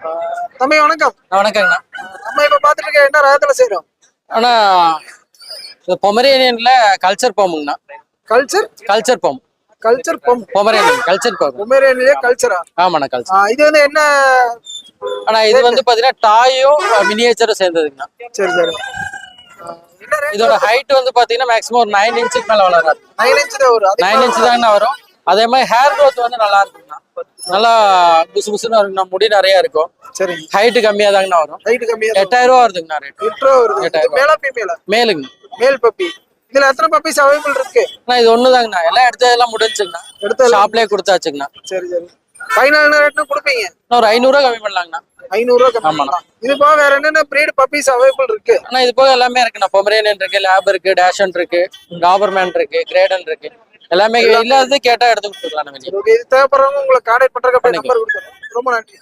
தம்பி வணக்கம். வணக்கங்கண்ணா. நம்ம இப்ப பாத்துட்டு இருக்க என்ன ரகத்துல அண்ணா இது பொமரேனியன்ல கல்ச்சர் பாம்புங்கண்ணா கல்ச்சர் கல்ச்சர் பாம்பு கல்ச்சர் பொம் பொமரேனியன் கல்ச்சர் பாம்பு பொமேரியன்லயே கல்ச்சரா ஆமாண்ணா கல்ச்சர் இது வந்து என்ன? ஆனா இது வந்து பாத்தீங்கன்னா டாயும் மினியேச்சரும் சேர்ந்ததுங்கண்ணா. சரி சரி. இதோட ஹைட் வந்து பாத்தீங்கன்னா மேக்ஸிமம் ஒரு நைன் இன்ச்சுக்கு மேல வளராது. நைன் இன்ச் தான் வரும். நைன் இன்ச் தாங்கண்ணா வரும். அதே மாதிரி ஹேர் growth வந்து நல்லா இருக்குங்கண்ணா. நல்லா புசு புசுன்னு இருக்குண்ணா முடி நிறைய இருக்கும். சரி ஹைட் கம்மியா தாங்கண்ணா வரும். ஹைட் கம்மியா எட்டாயிரம் ரூபா வருதுங்கண்ணா ரேட் எட்டு ரூபா வருது எட்டாயிரம் மேலா ஃபீமேலா மேலுங்க. மேல் பப்பி இதுல எத்தனை பப்பீஸ் அவைலபிள் இருக்கு? அண்ணா இது ஒண்ணுதாங்கண்ணா. எல்லாம் எடுத்ததெல்லாம் முடிஞ்சுங்கண்ணா எடுத்தாலும் ஷாப்லயே கொடுத்தாச்சுங்கண்ணா. சரி சரி. ஃபைனல் ரேட்னு கொடுப்பீங்க. இன்னும் ஒரு ஐநூறுரூவா கம்மி பண்ணலாங்கண்ணா. ஐநூறு ரூபா கம்மி ஆமாண்ணா. பண்ணலாம். இது போக வேற என்னென்ன பிரீடு பப்பீஸ் அவைலபிள் இருக்கு? ஆனா இது போக எல்லாமே இருக்குண்ணா. பொமரேனியன் இருக்கு லேப் இருக்கு டேஷன் இருக்கு டாபர்மேன் இருக்கு கிரேடன் இருக்கு. எல்லாமே இல்லாதது கேட்டா எடுத்து கொடுத்துக்கலாம் இது தேவைப்படுறவங்க உங்களை கான்டாக்ட் பண்றதுக்கு நம்பர் கொடுத்துறேன் ரொம்ப நன்றி.